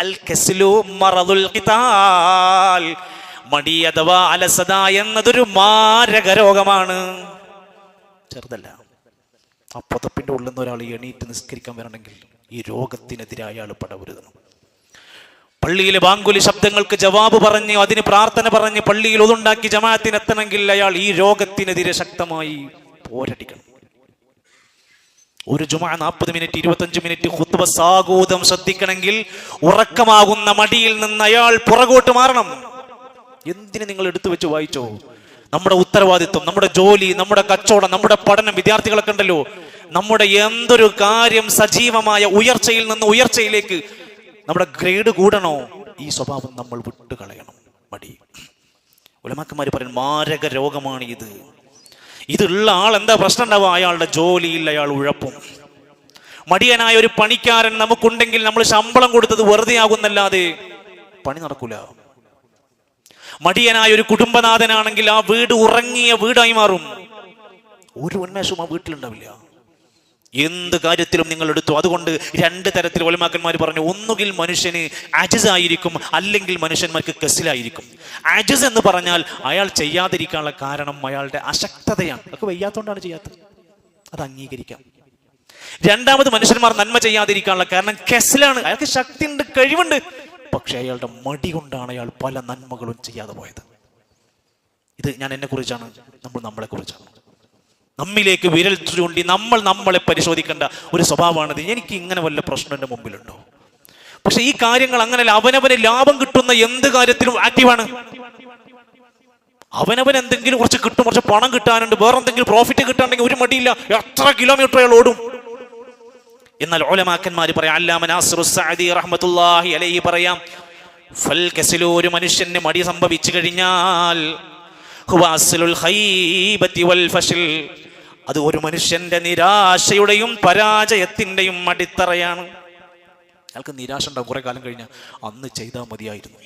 അൽ മടി അഥവാ അലസത എന്നതൊരു മാരക രോഗമാണ് ചെറുതല്ല ആ പുതപ്പിന്റെ ഉള്ളിൽ നിന്ന് ഒരാൾ എണീറ്റ് നിസ്കരിക്കാൻ വരണമെങ്കിൽ ഈ രോഗത്തിനെതിരെ അയാൾ പടവരുതണം പള്ളിയിലെ ബാങ്കുലി ശബ്ദങ്ങൾക്ക് ജവാബ് പറഞ്ഞ് അതിന് പ്രാർത്ഥന പറഞ്ഞ് പള്ളിയിൽ ഒതുണ്ടാക്കി ജമാഅത്തിന് എത്തണമെങ്കിൽ അയാൾ ഈ രോഗത്തിനെതിരെ ശക്തമായി പോരടിക്കണം. ഒരു ജുമ നാൽപ്പത് മിനിറ്റ് ഇരുപത്തഞ്ച് മിനിറ്റ് ഹുത്തുബ സാഗൂതം ശ്രദ്ധിക്കണമെങ്കിൽ ഉറക്കമാകുന്ന മടിയിൽ നിന്ന് അയാൾ പുറകോട്ട് മാറണം. എന്തിനു നിങ്ങൾ എടുത്തു വെച്ച് വായിച്ചോ? നമ്മുടെ ഉത്തരവാദിത്വം നമ്മുടെ ജോലി നമ്മുടെ കച്ചവടം നമ്മുടെ പഠനം വിദ്യാർത്ഥികളൊക്കെ ഉണ്ടല്ലോ. നമ്മുടെ എന്തൊരു കാര്യം സജീവമായ ഉയർച്ചയിൽ നിന്ന് ഉയർച്ചയിലേക്ക് നമ്മുടെ ഗ്രേഡ് കൂടണോ? ഈ സ്വഭാവം നമ്മൾ വിട്ടുകളയണം. മടി. ഉലമാക്കന്മാര് പറയും മാരക രോഗമാണ് ഇത് ഇതുള്ള ആൾ എന്താ പ്രശ്നം ഉണ്ടാവും അയാളുടെ ജോലിയിൽ അയാൾ ഉഴപ്പും. മടിയനായ ഒരു പണിക്കാരൻ നമുക്കുണ്ടെങ്കിൽ നമ്മൾ ശമ്പളം കൊടുത്തത് വെറുതെ ആകുന്നല്ലാതെ പണി നടക്കൂല. മടിയനായ ഒരു കുടുംബനാഥനാണെങ്കിൽ ആ വീട് ഉറങ്ങിയ വീടായി മാറും. ഒരു ഉന്മേഷവും ആ വീട്ടിലുണ്ടാവില്ല. എന്ത് കാര്യത്തിലും നിങ്ങൾ എടുത്തു? അതുകൊണ്ട് രണ്ട് തരത്തിൽ ഒലമാക്കന്മാർ പറഞ്ഞു ഒന്നുകിൽ മനുഷ്യന് ആയിരിക്കും അല്ലെങ്കിൽ മനുഷ്യന്മാർക്ക് കസിലായിരിക്കും അജസ് എന്ന് പറഞ്ഞാൽ അയാൾ ചെയ്യാതിരിക്കാനുള്ള കാരണം അയാളുടെ അശക്തതയാണ്. അതൊക്കെ വയ്യാത്തോണ്ടാണ് ചെയ്യാത്തത്. അത് അംഗീകരിക്കാം. രണ്ടാമത് മനുഷ്യന്മാർ നന്മ ചെയ്യാതിരിക്കാനുള്ള കാരണം കെസിലാണ് അയാൾക്ക് ശക്തിയുണ്ട് കഴിവുണ്ട്. പക്ഷെ അയാളുടെ മടി കൊണ്ടാണ് അയാൾ പല നന്മകളും ചെയ്യാതെ പോയത്. ഇത് ഞാൻ എന്നെ കുറിച്ചാണ് നമ്മൾ നമ്മളെ കുറിച്ചാണ് നമ്മിലേക്ക് വിരൽ ചൂണ്ടി നമ്മൾ നമ്മളെ പരിശോധിക്കേണ്ട ഒരു സ്വഭാവമാണിത്. എനിക്ക് ഇങ്ങനെ വല്ല പ്രശ്നം എന്റെ മുമ്പിലുണ്ടോ? പക്ഷെ ഈ കാര്യങ്ങൾ അങ്ങനെ അവനവന് ലാഭം കിട്ടുന്ന എന്ത് കാര്യത്തിലും ആക്റ്റീവാണ് അവനവൻ എന്തെങ്കിലും കുറച്ച് കിട്ടും കുറച്ച് പണം കിട്ടാനുണ്ട് വേറെന്തെങ്കിലും പ്രോഫിറ്റ് കിട്ടാണെങ്കിൽ ഒരു മടിയില്ല. എത്ര കിലോമീറ്റർ അയാൾ ഓടും. എന്നാൽ ഓലമാക്കന്മാർ പറയാം അല്ലാമ നാസിറു റഹ്മത്തുള്ളാഹി അലൈഹി പറയാം ഫൽ കസിലോ ഒരു മനുഷ്യന് മടി സംഭവിച്ചു കഴിഞ്ഞാൽ അത് ഒരു മനുഷ്യന്റെ നിരാശയുടെയും പരാജയത്തിന്റെയും അടിത്തറയാണ്. അയാൾക്ക് നിരാശ ഉണ്ടാവും. കുറെ കാലം കഴിഞ്ഞ് അന്ന് ചെയ്താൽ മതിയായിരുന്നു.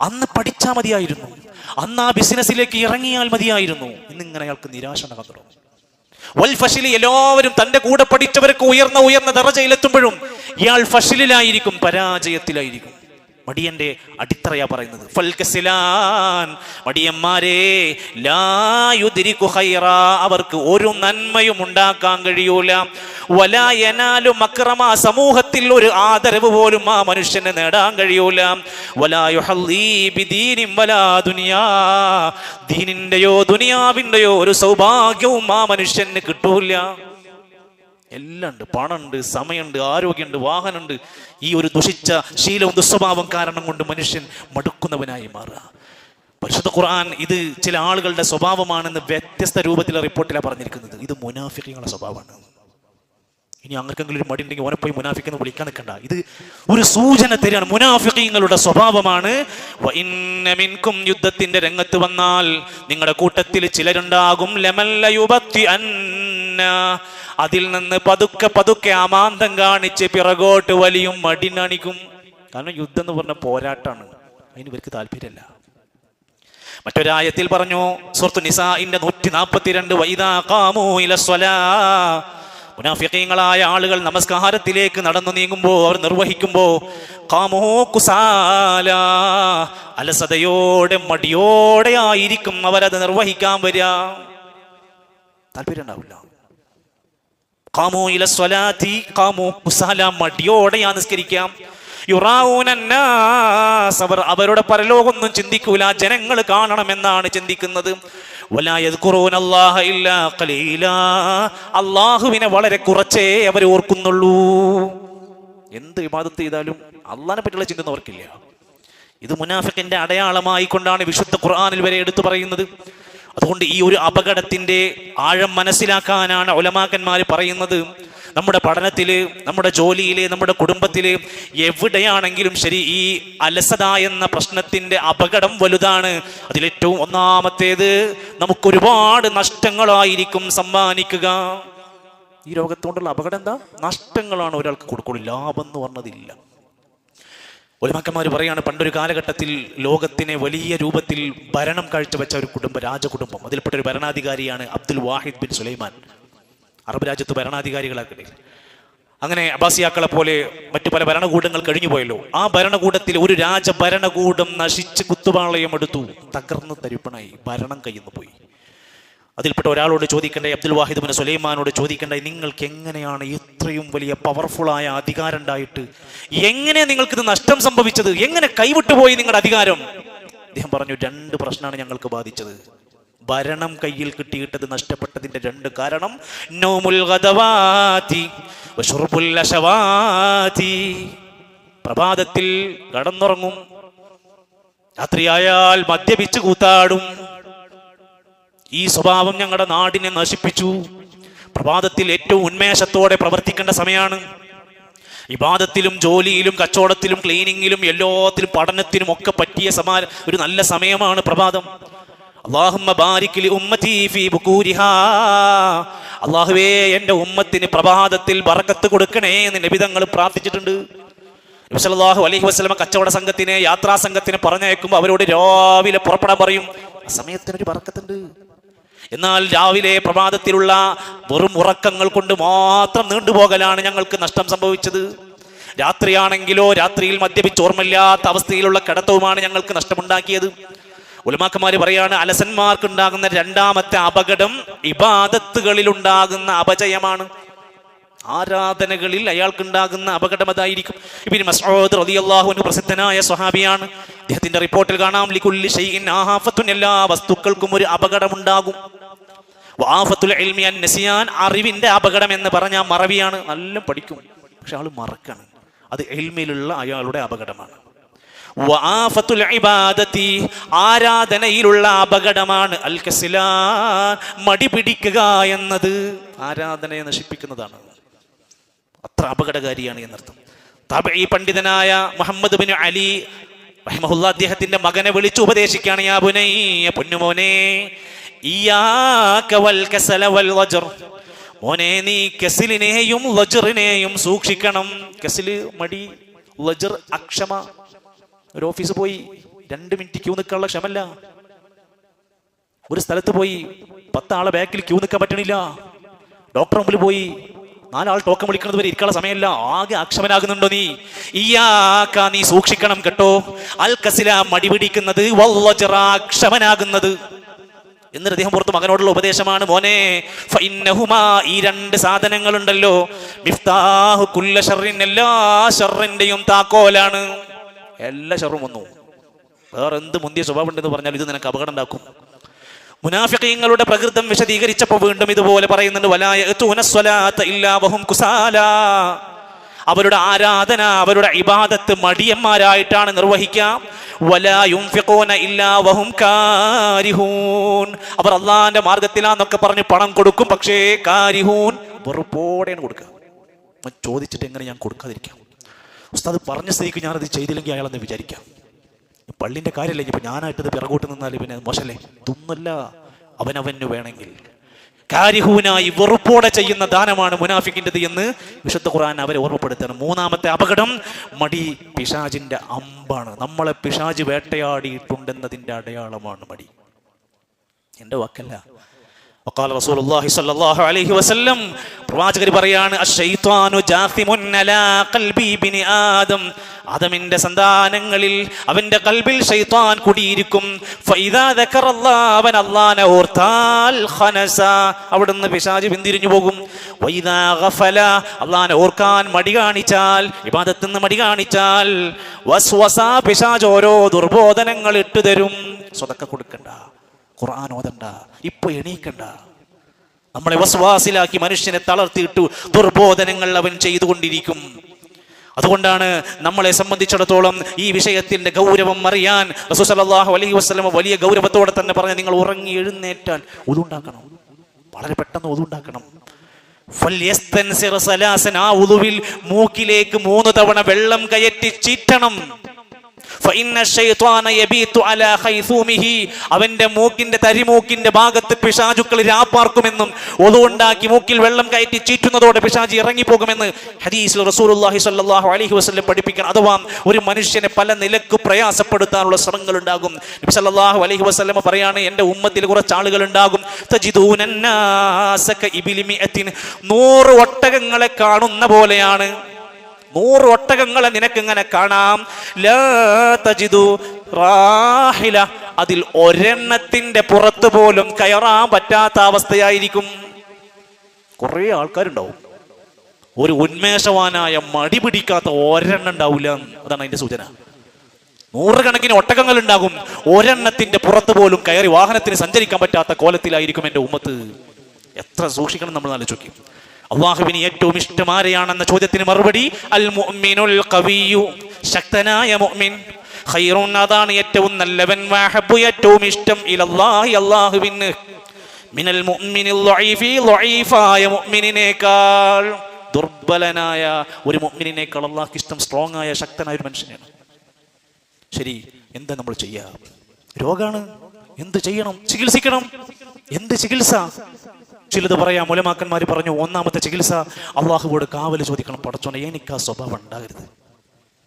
അന്ന് പഠിച്ചാൽ മതിയായിരുന്നു. അന്ന് ആ ബിസിനസ്സിലേക്ക് ഇറങ്ങിയാൽ മതിയായിരുന്നു. ഇന്നിങ്ങനെ അയാൾക്ക് നിരാശ ഉണ്ടാകാൻ തുടങ്ങും. വൽ ഫഷിലി എല്ലാവരും തന്റെ കൂടെ പഠിച്ചവർക്ക് ഉയർന്ന ഉയർന്ന ദറജയിലെത്തുമ്പോഴും ഇയാൾ ഫഷിലിലായിരിക്കും പരാജയത്തിലായിരിക്കും. മടിയന്റെ അടിത്തറയാ പറയുന്നത്. മടിയന്മാരെ അവർക്ക് ഒരു നന്മയും ഉണ്ടാക്കാൻ കഴിയൂല. വലാ യനാലു മക്രമ സമൂഹത്തിൽ ഒരു ആദരവ് പോലും ആ മനുഷ്യന് നേടാൻ കഴിയൂല. ദീനിന്റെയോ ദുനിയാവിന്റെയോ ഒരു സൗഭാഗ്യവും ആ മനുഷ്യന് കിട്ടൂല. എല്ലാം ഉണ്ട് പണമുണ്ട് സമയമുണ്ട് ആരോഗ്യമുണ്ട് വാഹനമുണ്ട് ഈ ഒരു ദുഷിച്ച ശീലവും ദുസ്വഭാവം കാരണം കൊണ്ട് മനുഷ്യൻ മടുക്കുന്നവനായി മാറുക. പരിശുദ്ധ ഖുർആൻ ഇത് ചില ആളുകളുടെ സ്വഭാവമാണെന്ന് വ്യത്യസ്ത രൂപത്തിലെ റിപ്പോർട്ടിലാണ് പറഞ്ഞിരിക്കുന്നത്. ഇത് മുനാഫിക്കങ്ങളുടെ സ്വഭാവമാണ്. ഇനി അങ്ങർക്കെങ്കിലും ഒരു മടി ഉണ്ടെങ്കിൽ ഓനെ പോയി മുനാഫിക്കെന്ന് വിളിക്കാൻ നിൽക്കണ്ട. ഇത് ഒരു സൂചന തരികയാണ്. മുനാഫിക്കങ്ങളുടെ സ്വഭാവമാണ്. വ മിൻകും യുദ്ധത്തിന്റെ രംഗത്ത് വന്നാൽ നിങ്ങളുടെ കൂട്ടത്തിൽ ചിലരുണ്ടാകും. ലമല്ല യുബത്തി അന്ന. അതിൽ നിന്ന് പതുക്കെ പതുക്കെ അമാന്തം കാണിച്ച് പിറകോട്ട് വലിയും മടി കാരണം യുദ്ധം എന്ന് പറഞ്ഞ പോരാട്ടാണ് അതിന് ഇവർക്ക് താല്പര്യമല്ല. മറ്റൊരായത്തിൽ പറഞ്ഞു സുഹൃത്തു നിസാഇന്റെ നൂറ്റി നാൽപ്പത്തിരണ്ട് വൈദാ കാമൂ ഇല സ്വലാ. മുനാഫിക്കീങ്ങളായ ആളുകൾ നമസ്കാരത്തിലേക്ക് നടന്നു നീങ്ങുമ്പോൾ അവർ നിർവഹിക്കുമ്പോ കാമോ കുസാല അലസതയോടെ മടിയോടെ ആയിരിക്കും അവരത് നിർവഹിക്കാൻ വരിക. താല്പര്യം ഉണ്ടാവില്ല കാമോ ഇല സ്വലാത്തി കാമോ കുസാല മടിയോടെ നിസ്കരിക്കാം. അവർ അവരുടെ പരലോകമൊന്നും ചിന്തിക്കൂല. ജനങ്ങൾ കാണണമെന്നാണ് ചിന്തിക്കുന്നത്. അള്ളാഹുവിനെ വളരെ കുറച്ചേ അവർ ഓർക്കുന്നുള്ളൂ. എന്ത് വിവാദത്ത് ചെയ്താലും അള്ളാഹിനെ പറ്റിയുള്ള ചിന്ത അവർക്കില്ല. ഇത് മുനാഫിക്കിന്റെ അടയാളമായി കൊണ്ടാണ് വിശുദ്ധ ഖുർആാനിൽ വരെ എടുത്തു പറയുന്നത്. അതുകൊണ്ട് ഈ ഒരു അപകടത്തിന്റെ ആഴം മനസ്സിലാക്കാനാണ് ഒലമാക്കന്മാർ പറയുന്നത്. നമ്മുടെ പഠനത്തിൽ നമ്മുടെ ജോലിയിൽ നമ്മുടെ കുടുംബത്തിൽ എവിടെയാണെങ്കിലും ശരി ഈ അലസത എന്ന പ്രശ്നത്തിന്റെ അപകടം വലുതാണ്. അതിലേറ്റവും ഒന്നാമത്തേത് നമുക്കൊരുപാട് നഷ്ടങ്ങളായിരിക്കും സമ്മാനിക്കുക. ഈ രോഗത്തോണ്ടുള്ള അപകടം എന്താ? നഷ്ടങ്ങളാണ് ഒരാൾക്ക് കൊടുക്കുള്ളൂ. ലാഭം എന്ന് പറഞ്ഞതില്ല. ഒലിമാക്കന്മാർ പറയാണ് പണ്ടൊരു കാലഘട്ടത്തിൽ ലോകത്തിനെ വലിയ രൂപത്തിൽ ഭരണം കാഴ്ചവെച്ച ഒരു കുടുംബം രാജകുടുംബം. അതിൽപ്പെട്ട ഒരു ഭരണാധികാരിയാണ് അബ്ദുൽ വാഹിദ് ബിൻ സുലൈമാൻ. അറബ് രാജ്യത്ത് ഭരണാധികാരികളാക്കി അങ്ങനെ അബാസിയാക്കളെ പോലെ മറ്റു പല ഭരണകൂടങ്ങൾ കഴിഞ്ഞു പോയല്ലോ. ആ ഭരണകൂടത്തിൽ ഒരു രാജ രാജഭരണകൂടം നശിച്ച് കുത്തുപാളയം എടുത്തു. തകർന്ന് തരിപ്പണായി. ഭരണം കയ്യുന്നു പോയി. അതിൽപ്പെട്ട ഒരാളോട് ചോദിക്കണ്ടേ അബ്ദുൽ വാഹിദ് ബിൻ സുലൈമാനോട് ചോദിക്കണ്ടേ നിങ്ങൾക്ക് എങ്ങനെയാണ് ഇത്രയും വലിയ പവർഫുള്ളായ അധികാരം ഉണ്ടായിട്ട്? എങ്ങനെ നിങ്ങൾക്കിത് നഷ്ടം സംഭവിച്ചത്? എങ്ങനെ കൈവിട്ടുപോയി നിങ്ങളുടെ അധികാരം? അദ്ദേഹം പറഞ്ഞു രണ്ട് പ്രശ്നമാണ് ഞങ്ങൾക്ക് ബാധിച്ചത്. ഭരണം കയ്യിൽ കിട്ടിയിട്ടത് നഷ്ടപ്പെട്ടതിന്റെ രണ്ട് കാരണം നോമുൽ. പ്രഭാതത്തിൽ കടന്നുറങ്ങും. രാത്രിയായാൽ മദ്യപിച്ച് കൂത്താടും. ഈ സ്വഭാവം ഞങ്ങളുടെ നാടിനെ നശിപ്പിച്ചു. പ്രഭാതത്തിൽ ഏറ്റവും ഉന്മേഷത്തോടെ പ്രവർത്തിക്കേണ്ട സമയമാണ്. ഇബാദത്തിലും ജോലിയിലും കച്ചവടത്തിലും ക്ലീനിങ്ങിലും എല്ലാത്തിലും പഠനത്തിനും ഒക്കെ പറ്റിയ സമാ ഒരു നല്ല സമയമാണ് പ്രഭാതം. അള്ളാഹുമ്മ ബാരിക് ലി ഉമ്മത്തി ഫീ അള്ളാഹുവേ എന്റെ ഉമ്മത്തിന് പ്രഭാതത്തിൽ ബറക്കത്ത് കൊടുക്കണേ എന്ന് നബിതങ്ങൾ പ്രാർത്ഥിച്ചിട്ടുണ്ട്. നബി സല്ലല്ലാഹു അലൈഹി വസല്ലമ കച്ചവട സംഘത്തിനെ യാത്രാ സംഘത്തിനെ പറഞ്ഞയക്കുമ്പോൾ അവരോട് രാവിലെ പുറപ്പെടാൻ പറയും ആ സമയത്തിനൊരു ബറക്കത്തുണ്ട്. എന്നാൽ രാവിലെ പ്രഭാതത്തിലുള്ള വെറും ഉറക്കങ്ങൾ കൊണ്ട് മാത്രം നീണ്ടുപോകലാണ് ഞങ്ങൾക്ക് നഷ്ടം സംഭവിച്ചത്. രാത്രിയാണെങ്കിലോ രാത്രിയിൽ മദ്യപിച്ച് ഓർമ്മയില്ലാത്ത അവസ്ഥയിലുള്ള കിടത്തവുമാണ് ഞങ്ങൾക്ക് നഷ്ടമുണ്ടാക്കിയത്. ഉലമാക്കന്മാര് പറയാണ് അലസന്മാർക്ക് ഉണ്ടാകുന്ന രണ്ടാമത്തെ അപകടം ഇബാദത്തുകളിൽ ഉണ്ടാകുന്ന അപജയമാണ് ആരാധനകളിൽ അയാൾക്കുണ്ടാകുന്ന അപകടം അതായിരിക്കും. ഇബിൻ മസോദ് റളിയല്ലാഹു അൻഹു പ്രസിദ്ധനായ സ്വഹാബിയാണ്. അദ്ദേഹത്തിന്റെ റിപ്പോർട്ടിൽ കാണാം ലിഖുല്ലി ഷൈഇൻ ആഹാഫത്തുൻ എല്ലാ വസ്തുക്കൾക്കും ഒരു അപകടമുണ്ടാകും. വാഫത്തുൽ നസിയാൻ അറിവിന്റെ അപകടം എന്ന് പറഞ്ഞാൽ മറവിയാണ്. നല്ല പഠിക്കും. പക്ഷെ ആൾ മറക്കാണ്. അത് എൽമിലുള്ള അയാളുടെ അപകടമാണ്. ഇബാദത്തി ആരാധനയിലുള്ള അപകടമാണ്. അൽ കസിലാൻ മടി പിടിക്കുക എന്നത് ആരാധനയെ നശിപ്പിക്കുന്നതാണ്. അത്ര അപകടകാരിയാണ് എന്നർത്ഥം. ഈ പണ്ഡിതനായ മുഹമ്മദ് ബിൻ അലി റഹിമഹുല്ല അദ്ദേഹത്തിന്റെ മകനെ വിളിച്ചു ഉപദേശിക്കുകയാണ് യാ പുനയ്യ പൊന്നുമോനെ മോനെ നീ കസിലിനെയും ലജറിനെയും സൂക്ഷിക്കണം. കസിൽ മടി ലജർ അക്ഷമ ഒരു ഓഫീസ് പോയി രണ്ട് മിനിറ്റ് ക്യൂ നിൽക്കാനുള്ള ക്ഷമല്ല ഒരു സ്ഥലത്ത് പോയി പത്താളെ ബാക്കിൽ ക്യൂ നിൽക്കാൻ പറ്റണില്ല. ഡോക്ടർ മുമ്പിൽ പോയി നാലാൾ ടോക്കൺ വിളിക്കുന്നത് വരെ ഇരിക്കാനുള്ള സമയമല്ല. ആകെ അക്ഷമനാകുന്നുണ്ടോ നീ? ഇയാക്ക നീ സൂക്ഷിക്കണം കേട്ടോ. അൽ കസില മടിപിടിക്കുന്നത് വല്ലജറ അക്ഷമനാകുന്നത്. എന്നിട്ട് അദ്ദേഹം പുറത്ത് മകനോടുള്ള ഉപദേശമാണ് മോനെ ഈ രണ്ട് സാധനങ്ങളുണ്ടല്ലോ. മിഫ്താഹു എല്ലാ ഷർറിന്റെയും താക്കോലാണ്. എല്ലാ ശർവും വന്നു. വേറെ എന്ത് മുന്തിയ സ്വഭാവം ഉണ്ടെന്ന് പറഞ്ഞാൽ ഇത് നിനക്ക് അപകടം ഉണ്ടാക്കും മുനാഫിഖീങ്ങളുടെ പ്രകൃതം വിശദീകരിച്ചപ്പോൾ വീണ്ടും ഇതുപോലെ പറയുന്നുണ്ട് സ്വലാത്ത ഇല്ലാ അവരുടെ ആരാധന അവരുടെ ഇബാദത്ത് മടിയന്മാരായിട്ടാണ് നിർവഹിക്കാം. അവർ അള്ളാന്റെ മാർഗത്തിലാന്നൊക്കെ പറഞ്ഞ് പണം കൊടുക്കും പക്ഷേ കാരിഹൂൻ വെറുപ്പോടെയാണ് കൊടുക്കുക. ചോദിച്ചിട്ട് എങ്ങനെ ഞാൻ കൊടുക്കാതിരിക്കാം? ഉസ്താദ് പറഞ്ഞ സ്ഥിതിക്ക് ഞാനത് ചെയ്തില്ലെങ്കിൽ അയാളെന്ന് വിചാരിക്കാം. പള്ളിന്റെ കാര്യമല്ല? ഇപ്പം ഞാനായിട്ടത് പിറകോട്ട് നിന്നാൽ പിന്നെ മോശല്ലേ? തുന്നല്ല അവനവന് വേണമെങ്കിൽ. കാര്യഹൂനായി വെറുപ്പോടെ ചെയ്യുന്ന ദാനമാണ് മുനാഫിക്കിന്റെത് എന്ന് വിശുദ്ധ ഖുർആൻ അവരെ ഓർമ്മപ്പെടുത്തുകയാണ് മൂന്നാമത്തെ അപകടം മടി പിശാജിന്റെ അമ്പാണ്. നമ്മളെ പിശാജ് വേട്ടയാടിയിട്ടുണ്ടെന്നതിന്റെ അടയാളമാണ് മടി. എന്റെ വാക്കല്ല. وقال رسول الله صلى الله عليه وسلم പ്രവാചകർ പറയാണ് അശ്ശൈത്വാനു ജാസിമുൻ അലാ ഖൽബി ബിനി ആദം ആദമിന്റെ സന്താനങ്ങളിൽ അവന്റെ കൽബിൽ ഷൈത്താൻ കുടിയിരിക്കും ഫൈദാ ദക്കറല്ലാഹ് അവൻ അല്ലാഹനെ ഓർത്താൽ ഖനസ അവിടുന്ന് പിശാച് പിന്തിരിഞ്ഞു പോകും വൈദാ ഗഫല അല്ലാഹനെ ഓർക്കാൻ മടി കാണിച്ചാൽ ഇബാദത്തിൽ നിന്ന് മടി കാണിച്ചാൽ വസ്വസ പിശാച് ഓരോ ദുർബോധനങ്ങൾ ഇട്ടു തരും സ്വതക്ക കൊടുക്കണ്ട ഖുർആൻ ഓതണ്ട. ഇപ്പൊ എണീക്കണ്ട. നമ്മളെ വസ്വാസിലാക്കി മനുഷ്യനെ തളർത്തിയിട്ടു ദുർബോധനങ്ങൾ അവൻ ചെയ്തുകൊണ്ടിരിക്കും. അതുകൊണ്ടാണ് നമ്മളെ സംബന്ധിച്ചിടത്തോളം ഈ വിഷയത്തിന്റെ ഗൗരവം അറിയാൻ റസൂസലാഹു അലൈഹി വസ്ലമ വലിയ ഗൗരവത്തോടെ തന്നെ പറഞ്ഞ നിങ്ങൾ ഉറങ്ങി എഴുന്നേറ്റാൻ ഒതുണ്ടാക്കണം. വളരെ പെട്ടെന്ന് ഒതുണ്ടാക്കണം. ആ ഉതുവിൽ മൂക്കിലേക്ക് മൂന്ന് തവണ വെള്ളം കയറ്റി ചീറ്റണം. അവന്റെ മൂക്കിന്റെ തരിമൂക്കിന്റെ ഭാഗത്ത് പിശാചുക്കൾ രാപ്പാർക്കുമെന്നും ഒതുണ്ടാക്കി മൂക്കിൽ വെള്ളം കയറ്റി ചീറ്റുന്നതോടെ പിശാജി ഇറങ്ങിപ്പോകുമെന്ന് ഹദീസ് റസൂലുള്ളാഹി സ്വല്ലല്ലാഹു അലൈഹി വസല്ലം പഠിപ്പിക്കണം. അഥവാ ഒരു മനുഷ്യനെ പല നിലയ്ക്ക് പ്രയാസപ്പെടുത്താനുള്ള ശ്രമങ്ങൾ ഉണ്ടാകും നബി സല്ലല്ലാഹു അലൈഹി വസല്ലം പറയാണ് എന്റെ ഉമ്മത്തിൽ കുറച്ച് ആളുകൾ ഉണ്ടാകും. നൂറ് ഒട്ടകങ്ങളെ കാണുന്ന പോലെയാണ് നൂറ് ഒട്ടകങ്ങളെ നിനക്കിങ്ങനെ കാണാം. ലാ തജിദു റാഹില. അതിൽ ഒരെണ്ണത്തിന്റെ പുറത്ത് പോലും കയറാൻ പറ്റാത്ത അവസ്ഥയായിരിക്കും. കുറേ ആൾക്കാരുണ്ടാവും. ഒരു ഉന്മേഷവാനായ മടി പിടിക്കാത്ത ഒരെണ്ണം ഉണ്ടാവില്ല അതാണ് അതിന്റെ സൂചന. നൂറുകണക്കിന് ഒട്ടകങ്ങൾ ഉണ്ടാകും ഒരെണ്ണത്തിന്റെ പുറത്ത് പോലും കയറി വാഹനത്തിന് സഞ്ചരിക്കാൻ പറ്റാത്ത കോലത്തിലായിരിക്കും എന്റെ ഉമ്മത്ത്. എത്ര സൂക്ഷിക്കണം നമ്മൾ ആലോചിക്കും. അള്ളാഹുവിന് ഏറ്റവും ഇഷ്ടമാരെയാണെന്ന ചോദ്യത്തിന് മറുപടി? അൽ മുഅ്മിനുൽ ഖവിയു. ശക്തനായ മുഅ്മിൻ. ഖൈറുൻ അതാണ് ഏറ്റവും നല്ലവൻ. വഹബു ഏറ്റവും ഇഷ്ടം. ഇലല്ലാഹി അള്ളാഹുവിന്. മിനൽ മുഅ്മിനിൽ ളഈഫി ളഈഫായ മുഅ്മിനിനേക്കാൾ ദുർബലനായ ഒരു മുഅ്മിനിനേക്കാൾ അള്ളാഹ്ക്ക് ഇഷ്ടം സ്ട്രോങ് ആയ ശക്തനായ ഒരു മനുഷ്യനാണ് ശരി എന്താ നമ്മൾ ചെയ്യുക രോഗാണ്. എന്ത് ചെയ്യണം? ചികിത്സിക്കണം. എന്ത് ചികിത്സ? ചിലത് പറയാം മുലമാക്കന്മാർ പറഞ്ഞു ഒന്നാമത്തെ ചികിത്സ അള്ളാഹുവോട് കാവൽ ചോദിക്കണം. പടച്ചോനെ എനിക്ക് ആ സ്വഭാവം ഉണ്ടാകരുത്.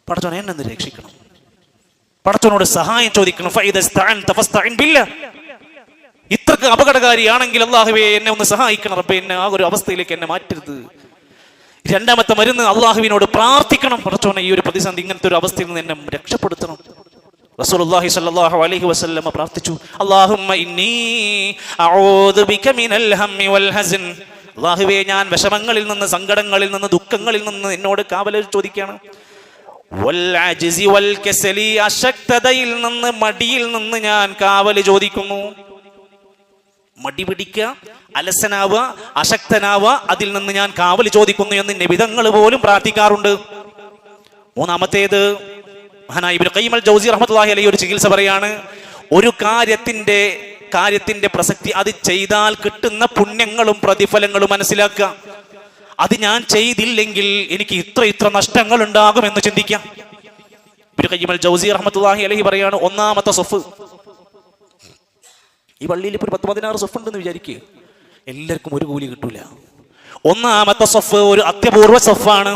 പടച്ചോനെ എന്നെ രക്ഷിക്കണം. പടച്ചോനോട് സഹായം ചോദിക്കണം. ഇത്രക്ക് അപകടകാരിയാണെങ്കിൽ അള്ളാഹുവെ എന്നെ ഒന്ന് സഹായിക്കണം. റബ്ബേ എന്നെ ആ ഒരു അവസ്ഥയിലേക്ക് എന്നെ മാറ്റരുത്. രണ്ടാമത്തെ മരുന്ന് അള്ളാഹുവിനോട് പ്രാർത്ഥിക്കണം. പടച്ചോനെ ഈ ഒരു പ്രതിസന്ധി ഇങ്ങനത്തെ ഒരു അവസ്ഥയിൽ നിന്ന് എന്നെ രക്ഷപ്പെടുത്തണം. റസൂലുള്ളാഹി സ്വല്ലല്ലാഹു അലൈഹി വസല്ലമ പ്രാർത്ഥിച്ചു. അല്ലാഹുമ്മ ഇന്നി അഊദു ബിക മിനൽ ഹമ്മി വൽ ഹസൻ. അല്ലാഹുവേ ഞാൻ വിഷമങ്ങളിൽ നിന്ന് സങ്കടങ്ങളിൽ നിന്ന് ദുഃഖങ്ങളിൽ നിന്ന് എന്നോട് കാവൽ ചോദിക്കുകയാണ്. അശക്തതയിൽ നിന്ന് മടിയിൽ നിന്ന് ഞാൻ കാവൽ ചോദിക്കുന്നു. മടി പിടിക്കുക അലസനാവുക അശക്തനാവുക അതിൽ നിന്ന് ഞാൻ കാവൽ ചോദിക്കുന്നു എന്ന് നിബിതങ്ങൾ പോലും പ്രാർത്ഥിക്കാറുണ്ട്. മൂന്നാമത്തേത് മഹാനായ ഇബ്നു ഖയ്യിം ജൗസി റഹ്മത്തുള്ളാഹി അലൈഹി ഒരു ചികിത്സ പറയാണ് ഒരു കാര്യത്തിന്റെ കാര്യത്തിന്റെ പ്രസക്തി അത് ചെയ്താൽ കിട്ടുന്ന പുണ്യങ്ങളും പ്രതിഫലങ്ങളും മനസ്സിലാക്കുക. അത് ഞാൻ ചെയ്തില്ലെങ്കിൽ എനിക്ക് ഇത്ര ഇത്ര നഷ്ടങ്ങൾ ഉണ്ടാകും എന്ന് ചിന്തിക്കാം. ഇബ്നു ഖയ്യിം ജൗസി റഹ്മത്തുള്ളാഹി അലൈഹി പറയാണ് ഒന്നാമത്തെ സൊഫ് ഈ പള്ളിയിൽ ഇപ്പോൾ ഒരു പത്ത് പതിനാറ് സൊഫ് ഉണ്ടെന്ന് വിചാരിക്കുക എല്ലാവർക്കും ഒരു കൂലി കിട്ടൂല. ഒന്നാമത്തെ സൊഫ് ഒരു അത്യപൂർവ സൊഫാണ്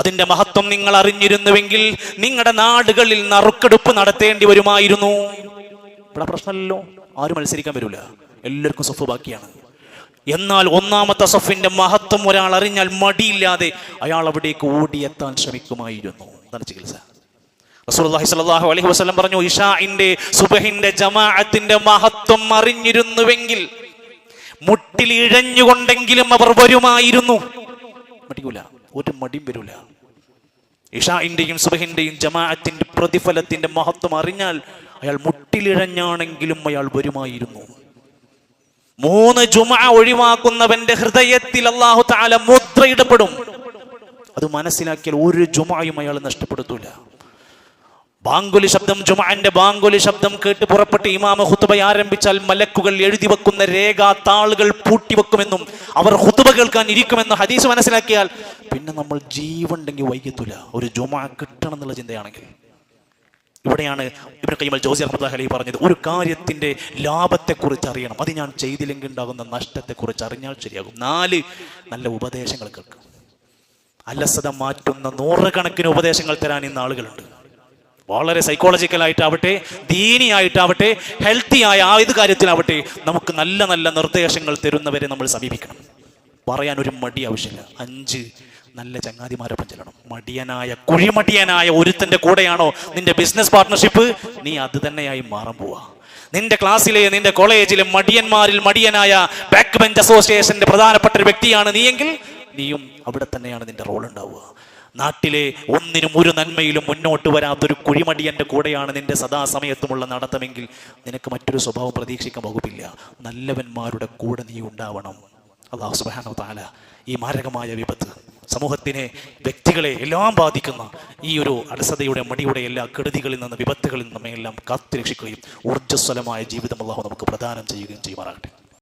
അതിന്റെ മഹത്വം നിങ്ങൾ അറിഞ്ഞിരുന്നുവെങ്കിൽ നിങ്ങളുടെ നാടുകളിൽ നറുക്കെടുപ്പ് നടത്തേണ്ടി വരുമായിരുന്നു. ഇവിടെ പ്രശ്നമല്ലോ ആരും മത്സരിക്കാൻ വരില്ല എല്ലാവർക്കും സഫ് ബാക്കിയാണ്. എന്നാൽ ഒന്നാമത്തെ സഫിന്റെ മഹത്വം ഒരാൾ അറിഞ്ഞാൽ മടിയില്ലാതെ അയാൾ അവിടേക്ക് ഓടിയെത്താൻ ശ്രമിക്കുമായിരുന്നു. അതാണ് ചികിത്സ? റസൂലുള്ളാഹി സ്വല്ലല്ലാഹു അലൈഹി വസല്ലം പറഞ്ഞു ഇഷാഇന്റെ സുബഹിന്റെ ജമാഅത്തിന്റെ മഹത്വം അറിഞ്ഞിരുന്നുവെങ്കിൽ മുട്ടിൽ ഇഴഞ്ഞുകൊണ്ടെങ്കിലും അവർ വരുമായിരുന്നു. മടിക്കൂല. ഒരു മടിയും വരൂല. ഇഷാഇന്റെയും സുബഹിന്റെയും ജമാഅത്തിന്റെ പ്രതിഫലത്തിന്റെ മഹത്വം അറിഞ്ഞാൽ അയാൾ മുട്ടിലിഴഞ്ഞാണെങ്കിലും അയാൾ വരുമായിരുന്നു. മൂന്ന് ജുമ ഒഴിവാക്കുന്നവന്റെ ഹൃദയത്തിൽ അള്ളാഹു താല മുദ്രയിടപ്പെടും. അത് മനസ്സിലാക്കിയാൽ ഒരു ജുമായും അയാൾ നഷ്ടപ്പെടുത്തൂല. ബാങ്കുലി ശബ്ദം ജുമാന്റെ ബാങ്കുലി ശബ്ദം കേട്ട് പുറപ്പെട്ട് ഇമാമ ഹുത്തുബ ആരംഭിച്ചാൽ മലക്കുകൾ എഴുതി വെക്കുന്ന രേഖ താളുകൾ പൂട്ടിവെക്കുമെന്നും അവർ ഹുത്തുബ കേൾക്കാൻ ഇരിക്കുമെന്നും ഹദീസ് മനസ്സിലാക്കിയാൽ പിന്നെ നമ്മൾ ജീവുണ്ടെങ്കിൽ വൈകത്തൂല ഒരു ജുമ കിട്ടണം എന്നുള്ള ചിന്തയാണെങ്കിൽ. ഇവിടെയാണ് ഇവിടെ കൈമൽ ജോസി അഹമ്മദ് അലി പറഞ്ഞത് ഒരു കാര്യത്തിന്റെ ലാഭത്തെക്കുറിച്ച് അറിയണം. അത് ഞാൻ ചെയ്തില്ലെങ്കിൽ ഉണ്ടാകുന്ന നഷ്ടത്തെക്കുറിച്ച് അറിഞ്ഞാൽ ശരിയാകും. നാല് നല്ല ഉപദേശങ്ങൾ കേൾക്കും അലസത മാറ്റുന്ന നൂറുകണക്കിന് ഉപദേശങ്ങൾ തരാൻ ഇന്ന് ആളുകളുണ്ട്. വളരെ സൈക്കോളജിക്കലായിട്ട് സൈക്കോളജിക്കലായിട്ടാവട്ടെ ദീനിയായിട്ടാവട്ടെ ഹെൽത്തി ആയ ആയത് കാര്യത്തിലാവട്ടെ നമുക്ക് നല്ല നല്ല നിർദ്ദേശങ്ങൾ തരുന്നവരെ നമ്മൾ സമീപിക്കണം. പറയാൻ ഒരു മടി ആവശ്യമില്ല. അഞ്ച് നല്ല ചങ്ങാതിമാരെ ചെല്ലണം. മടിയനായ കുഴിമടിയനായ ഒരുത്തന്റെ കൂടെയാണോ നിന്റെ ബിസിനസ് പാർട്ട്ണർഷിപ്പ് നീ അത് തന്നെയായി മാറാൻ പോവാ. നിന്റെ ക്ലാസ്സിലെ നിന്റെ കോളേജിലെ മടിയന്മാരിൽ മടിയനായ ബാക്ക് ബെഞ്ച് അസോസിയേഷന്റെ പ്രധാനപ്പെട്ട ഒരു വ്യക്തിയാണ് നീയെങ്കിൽ നീയും അവിടെ തന്നെയാണ് നിന്റെ റോൾ ഉണ്ടാവുക. നാട്ടിലെ ഒന്നിനും ഒരു നന്മയിലും മുന്നോട്ട് വരാത്തൊരു കുഴിമടിയന്റെ കൂടെയാണ് നിന്റെ സദാസമയത്തുമുള്ള നടത്തമെങ്കിൽ നിനക്ക് മറ്റൊരു സ്വഭാവം പ്രതീക്ഷിക്കാൻ വകുപ്പില്ല. നല്ലവന്മാരുടെ കൂടെ നീ ഉണ്ടാവണം. അള്ളാഹു സുബ്ഹാനഹു താല ഈ മാരകമായ വിപത്ത് സമൂഹത്തിനെ വ്യക്തികളെ എല്ലാം ബാധിക്കുന്ന ഈ ഒരു അലസതയുടെ മടിയുടെ എല്ലാ കെടുതികളിൽ നിന്ന് വിപത്തുകളിൽ നിന്നും എല്ലാം കാത്തുരക്ഷിക്കുകയും ഊർജസ്വലമായ ജീവിതം അള്ളാഹു നമുക്ക് പ്രദാനം ചെയ്യുകയും ചെയ്യുമാറാകട്ടെ.